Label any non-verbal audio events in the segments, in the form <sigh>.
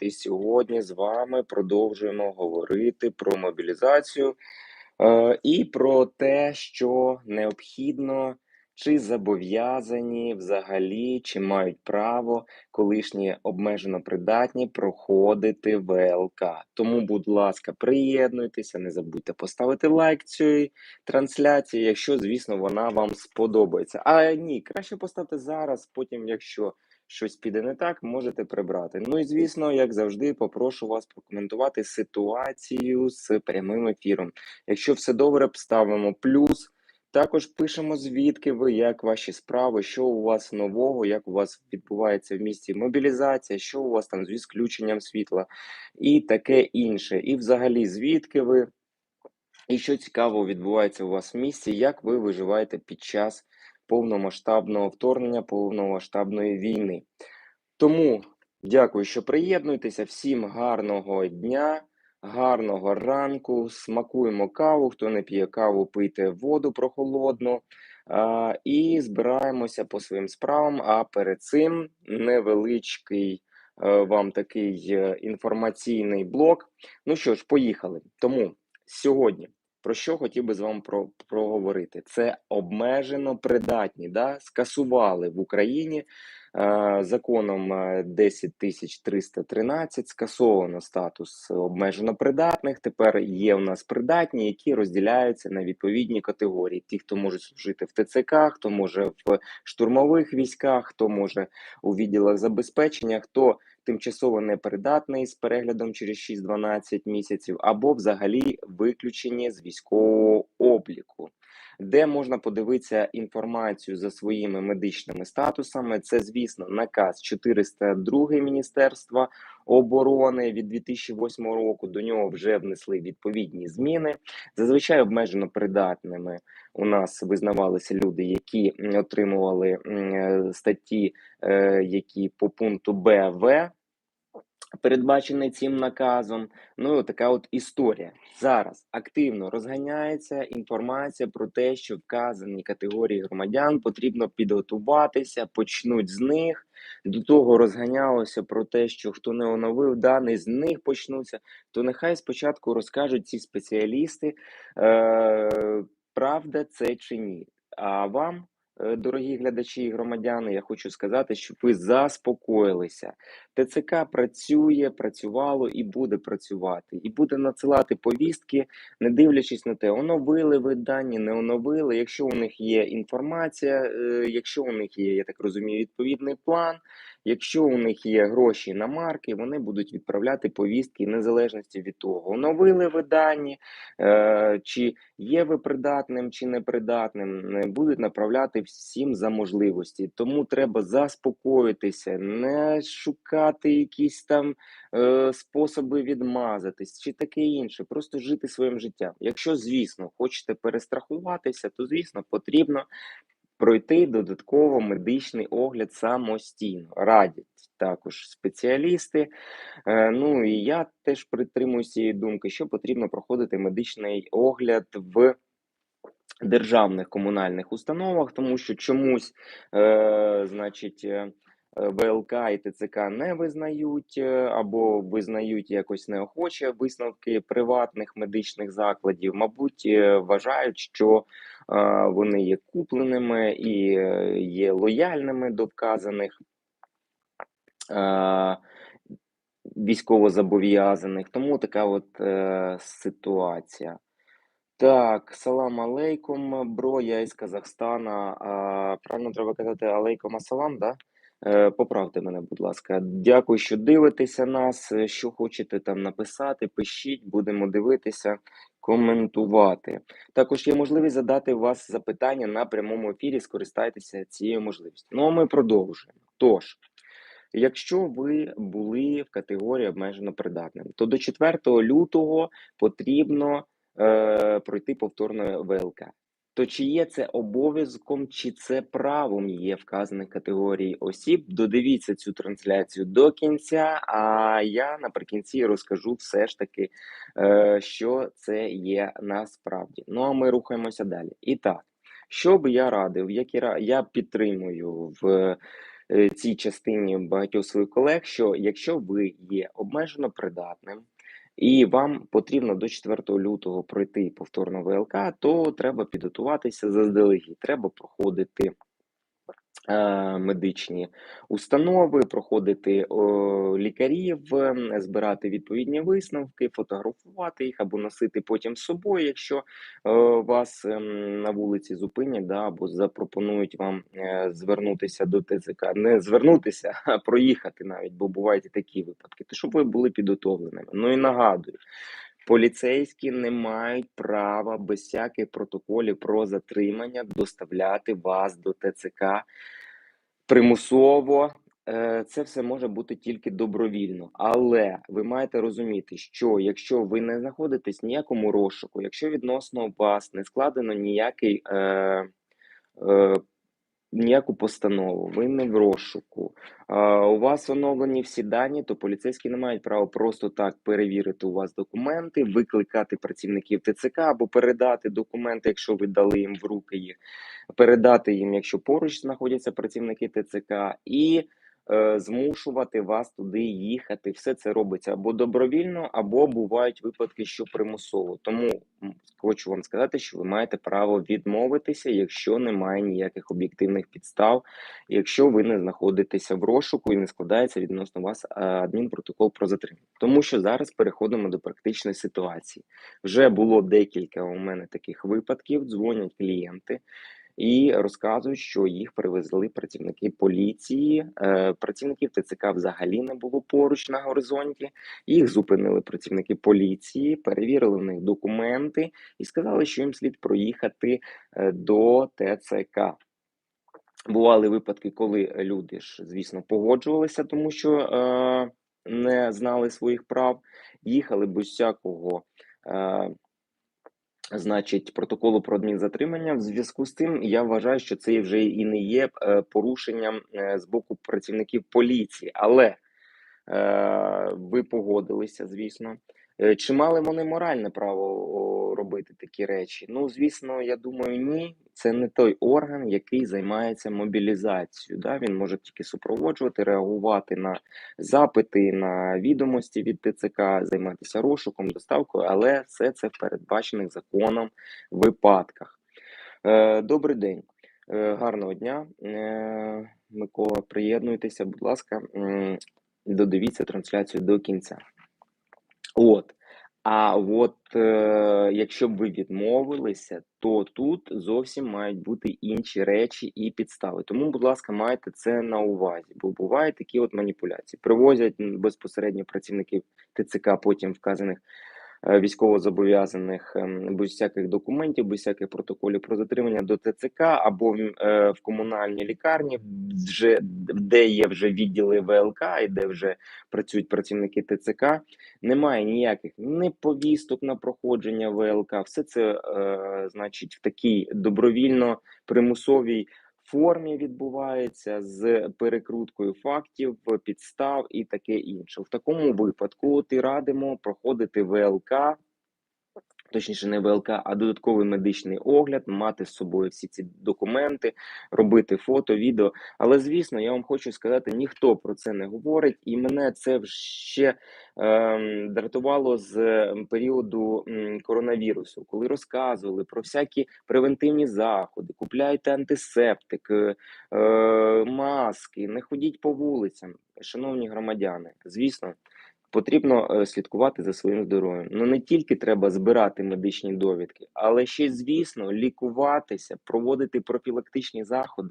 і сьогодні з вами продовжуємо говорити про мобілізацію е, і про те, що необхідно чи зобов'язані взагалі, чи мають право колишні обмежено придатні проходити ВЛК. Тому, будь ласка, приєднуйтеся, не забудьте поставити лайк цієї трансляції, якщо, звісно, вона вам сподобається. А ні, краще поставте зараз, потім, якщо щось піде не так, можете прибрати. Ну і звісно, як завжди, попрошу вас прокоментувати ситуацію з прямим ефіром. Якщо все добре, ставимо плюс. Також пишемо звідки ви, як ваші справи, що у вас нового, як у вас відбувається в місті мобілізація, що у вас там з відключенням світла і таке інше. І взагалі, звідки ви, і що цікаво відбувається у вас в місті, як ви виживаєте під час повномасштабного вторгнення, повномасштабної війни. Тому дякую, що приєднуєтеся. Всім гарного дня, гарного ранку. Смакуємо каву. Хто не п'є каву, пийте воду прохолодну. І збираємося по своїм справам. А перед цим невеличкий е, вам такий е, інформаційний блок. Ну що ж, поїхали. Тому сьогодні. Про що хотів би з вами про, проговорити? Це обмежено придатні. Да? Скасували в Україні законом 10313 скасовано статус обмежено придатних. Тепер є у нас придатні, які розділяються на відповідні категорії: ті, хто може служити в ТЦК, хто може в штурмових військах, хто може у відділах забезпечення, хто тимчасово непридатний з переглядом через 6-12 місяців, або взагалі виключені з військового обліку. Де можна подивитися інформацію за своїми медичними статусами? Це, звісно, наказ 402 Міністерства оборони від 2008 року. До нього вже внесли відповідні зміни. Зазвичай обмежено придатними у нас визнавалися люди, які отримували е, статті, е, які по пункту Б, В передбачений цим наказом. Ну така от історія зараз активно розганяється інформація про те, що вказані категорії громадян потрібно підготуватися, почнуть з них. До того розганялося про те, що хто не оновив дані, з них почнуться. То нехай спочатку розкажуть ці спеціалісти, е, правда це чи ні. А вам дорогі глядачі і громадяни, я хочу сказати, щоб ви заспокоїлися. ТЦК працює, працювало і буде працювати, і буде надсилати повістки, не дивлячись на те, оновили ви дані, не оновили. Якщо у них є інформація, е, якщо у них є, я так розумію, відповідний план. Якщо у них є гроші на марки, вони будуть відправляти повістки незалежності від того, оновили ви дані, е, чи є ви придатним, чи непридатним, будуть направляти всім за можливості. Тому треба заспокоїтися, не шукати якісь там е, способи відмазатись, чи таке інше, просто жити своїм життям. Якщо, звісно, хочете перестрахуватися, то звісно потрібно пройти додатково медичний огляд самостійно. Радять також спеціалісти. Е, ну і я теж притримуюся цієї думки, що потрібно проходити медичний огляд в. Державних комунальних установах, тому що чомусь, е, значить, е, ВЛК і ТЦК не визнають е, або визнають якось неохоче висновки приватних медичних закладів, мабуть, вважають, що вони є купленими і е, є лояльними до вказаних військовозобов'язаних. Тому така от е, ситуація. Так, салам алейкум, бро, я із Казахстана. Правильно треба казати алейкум асалам, да? Е, поправте мене, будь ласка. Дякую, що дивитеся нас. Що хочете там написати, пишіть, будемо дивитися коментувати. Також є можливість задати вас запитання на прямому ефірі. Скористайтеся цією можливістю. Ну а ми продовжуємо. Тож, якщо ви були в категорії обмежено придатним, то до 4 лютого потрібно е, пройти повторно ВЛК. То чи є це обов'язком, чи це правом є вказаних категорій осіб? Додивіться цю трансляцію до кінця. А я наприкінці розкажу все ж таки, е, що це є насправді. Ну а ми рухаємося далі. І так, що би я радив, які я підтримую в е, цій частині багатьох своїх колег, що якщо ви є обмежено придатним і вам потрібно до 4 лютого пройти повторно ВЛК, то треба підготуватися заздалегідь. Треба проходити медичні установи, проходити лікарів, збирати відповідні висновки, фотографувати їх або носити потім з собою, якщо е, вас ем, на вулиці зупинять, да, або запропонують вам е, звернутися до ТЦК. Не звернутися, <laughs> а проїхати навіть, бо бувають і такі випадки. То щоб ви були підготовленими. Ну і нагадую. Поліцейські не мають права без всяких протоколів про затримання доставляти вас до ТЦК примусово. Е, Це все може бути тільки добровільно, але ви маєте розуміти, що якщо ви не знаходитесь в ніякому розшуку, якщо відносно вас не складено ніякий е, е, ніяку постанову, ви не в розшуку, у вас оновлені всі дані, то поліцейські не мають права просто так перевірити у вас документи, викликати працівників ТЦК або передати документи, якщо ви дали їм в руки їх, передати їм, якщо поруч знаходяться працівники ТЦК, і змушувати вас туди їхати. Все це робиться або добровільно, або бувають випадки, що примусово. Тому хочу вам сказати, що ви маєте право відмовитися, якщо немає ніяких об'єктивних підстав, якщо ви не знаходитеся в розшуку і не складається відносно вас е, адмінпротокол про затримання. Тому що зараз переходимо до практичної ситуації. Вже було декілька у мене таких випадків. Дзвонять клієнти. І розказують, що їх привезли працівники поліції. Е, працівників ТЦК взагалі не було поруч на горизонті. Їх зупинили працівники поліції, перевірили в них документи і сказали, що їм слід проїхати е, до ТЦК. Бували випадки, коли люди ж, звісно, погоджувалися, тому що е, не знали своїх прав, їхали без всякого. Е, Значить, протоколу про адмінзатримання в зв'язку з тим, я вважаю, що це вже і не є е, порушенням е, з боку працівників поліції, але е, ви погодилися, звісно. Е, Чи мали вони моральне право робити такі речі? Ну, звісно, я думаю, ні. Це не той орган, який займається мобілізацією. Да? Він може тільки супроводжувати, реагувати на запити, на відомості від ТЦК, займатися розшуком, доставкою, але все це в передбачених законом випадках. Е, Добрий день, Е, гарного дня, Микола. Приєднуйтеся, будь ласка, додивіться трансляцію до кінця. От. А от е, якщо б ви відмовилися, то тут зовсім мають бути інші речі і підстави. Тому, будь ласка, майте це на увазі, бо бувають такі от маніпуляції. Привозять безпосередньо працівників ТЦК, потім вказаних військовозобов'язаних ем, без всяких документів, без всяких протоколів про затримання до ТЦК або в, е, комунальній лікарні, вже де є вже відділи ВЛК і де вже працюють працівники ТЦК. Немає ніяких ні повісток на проходження ВЛК. Все це, е, значить, в такій добровільно примусовій формі відбувається з перекруткою фактів, підстав і таке інше. В такому випадку ти радимо проходити ВЛК. Точніше, не ВЛК, а додатковий медичний огляд, мати з собою всі ці документи, робити фото, відео. Але звісно, я вам хочу сказати, ніхто про це не говорить, і мене це ще ем, дратувало з ем, періоду коронавірусу, коли розказували про всякі превентивні заходи, купляйте антисептик, е, е, маски, не ходіть по вулицям. Шановні громадяни, звісно. Потрібно е, слідкувати за своїм здоров'ям. Ну не тільки треба збирати медичні довідки, але ще звісно, лікуватися, проводити профілактичні заходи,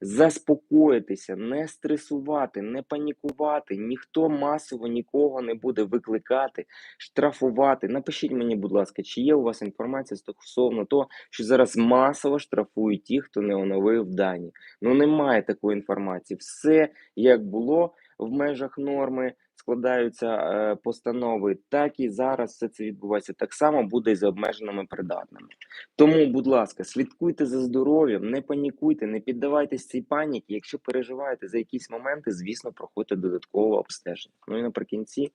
заспокоїтися, не стресувати, не панікувати. Ніхто масово нікого не буде викликати, штрафувати. Напишіть мені, будь ласка, чи є у вас інформація стосовно того, що зараз масово штрафують ті, хто не оновив дані. Ну немає такої інформації. Все як було в межах норми складаються е, постанови, так і зараз все це відбувається. Так само буде і за обмеженими придатними. Тому, будь ласка, слідкуйте за здоров'ям, не панікуйте, не піддавайтесь цій паніці. Якщо переживаєте за якісь моменти, звісно, проходьте додаткове обстеження. Ну і наприкінці,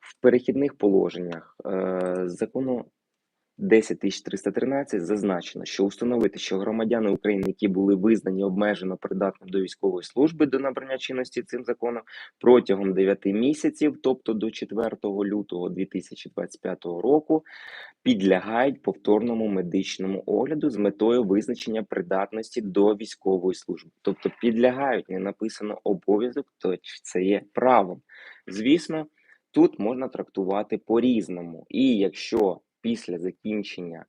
в перехідних положеннях е, закону 10313 зазначено, що установити, що громадяни України, які були визнані обмежено придатним до військової служби до набрання чинності цим законом протягом 9 місяців, тобто до 4 лютого 2025 року, підлягають повторному медичному огляду з метою визначення придатності до військової служби. Тобто підлягають, не написано обов'язок, то це є правом. Звісно, тут можна трактувати по-різному. І якщо після закінчення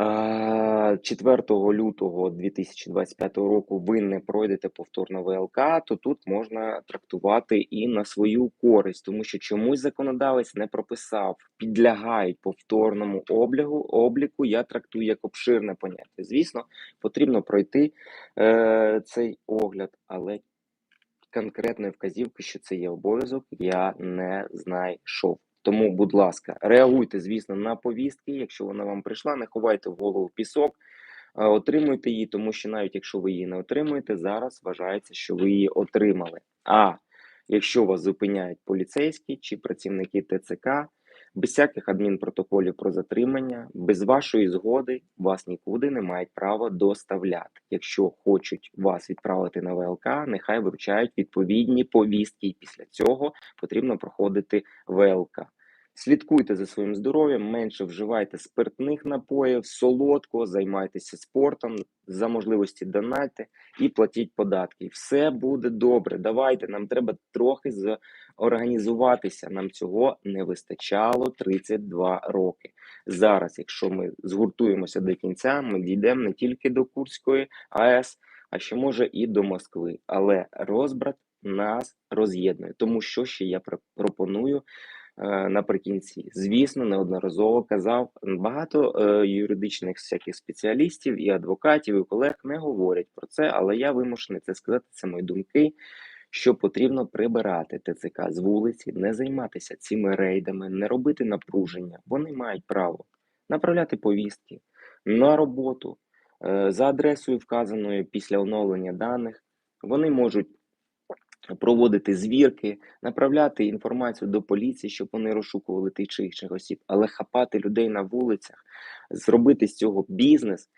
е, 4 лютого 2025 року ви не пройдете повторно ВЛК, то тут можна трактувати і на свою користь, тому що чомусь законодавець не прописав, підлягають повторному облігу, обліку. Я трактую як обширне поняття. Звісно, потрібно пройти е, цей огляд, але конкретної вказівки, що це є обов'язок, я не знайшов. Тому, будь ласка, реагуйте, звісно, на повістки. Якщо вона вам прийшла, не ховайте в голову пісок, отримуйте її, тому що навіть якщо ви її не отримуєте, зараз вважається, що ви її отримали. А якщо вас зупиняють поліцейські чи працівники ТЦК, без всяких адмінпротоколів про затримання, без вашої згоди вас нікуди не мають права доставляти. Якщо хочуть вас відправити на ВЛК, нехай вручають відповідні повістки, і після цього потрібно проходити ВЛК. Слідкуйте за своїм здоров'ям, менше вживайте спиртних напоїв, солодкого, займайтеся спортом, за можливості донайте і платіть податки. Все буде добре. Давайте, нам треба трохи зорганізуватися. Нам цього не вистачало 32 роки. Зараз, якщо ми згуртуємося до кінця, ми дійдемо не тільки до Курської АЕС, а ще може і до Москви. Але розбрат нас роз'єднує. Тому що ще я пропоную. Е, наприкінці. Звісно, неодноразово казав багато е, юридичних всяких спеціалістів і адвокатів, і колег не говорять про це, але я вимушений це сказати. Це мої думки. Що потрібно прибирати ТЦК з вулиці, не займатися цими рейдами, не робити напруження. Вони мають право направляти повістки на роботу е, за адресою, вказаною після оновлення даних. Вони можуть проводити звірки, направляти інформацію до поліції, щоб вони розшукували тих чи інших осіб, але хапати людей на вулицях, зробити з цього бізнес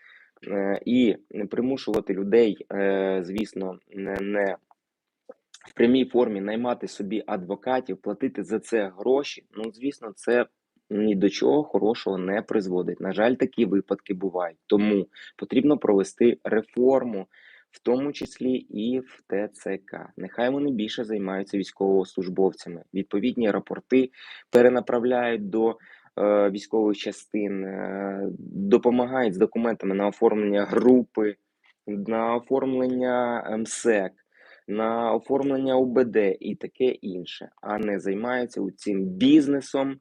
е, і примушувати людей, е, звісно, не, не в прямій формі наймати собі адвокатів, платити за це гроші. Ну, звісно, це. Ні до чого хорошого не призводить. На жаль, такі випадки бувають. Тому потрібно провести реформу в тому числі і в ТЦК. Нехай вони більше займаються військовослужбовцями. Відповідні рапорти перенаправляють до е, військових частин, е, допомагають з документами на оформлення групи, на оформлення МСЕК. На оформлення УБД і таке інше, а не займаються цим бізнесом, Е,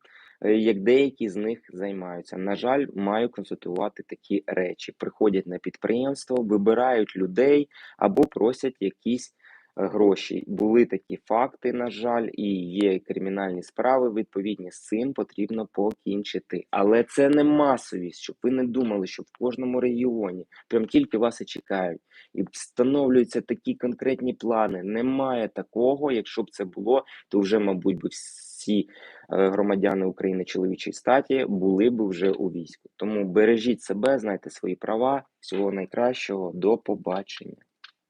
як деякі з них займаються. На жаль, маю констатувати такі речі: приходять на підприємство, вибирають людей або просять якісь е, гроші. Були такі факти, на жаль, і є кримінальні справи. Відповідні з цим потрібно покінчити. Але це не масовість, щоб ви не думали, що в кожному регіоні прям тільки вас і чекають, і встановлюються такі конкретні плани. Немає такого. Якщо б це було, то вже, мабуть, би всі е, громадяни України чоловічої статі були б вже у війську. Тому бережіть себе, знайте свої права. Всього найкращого, до побачення.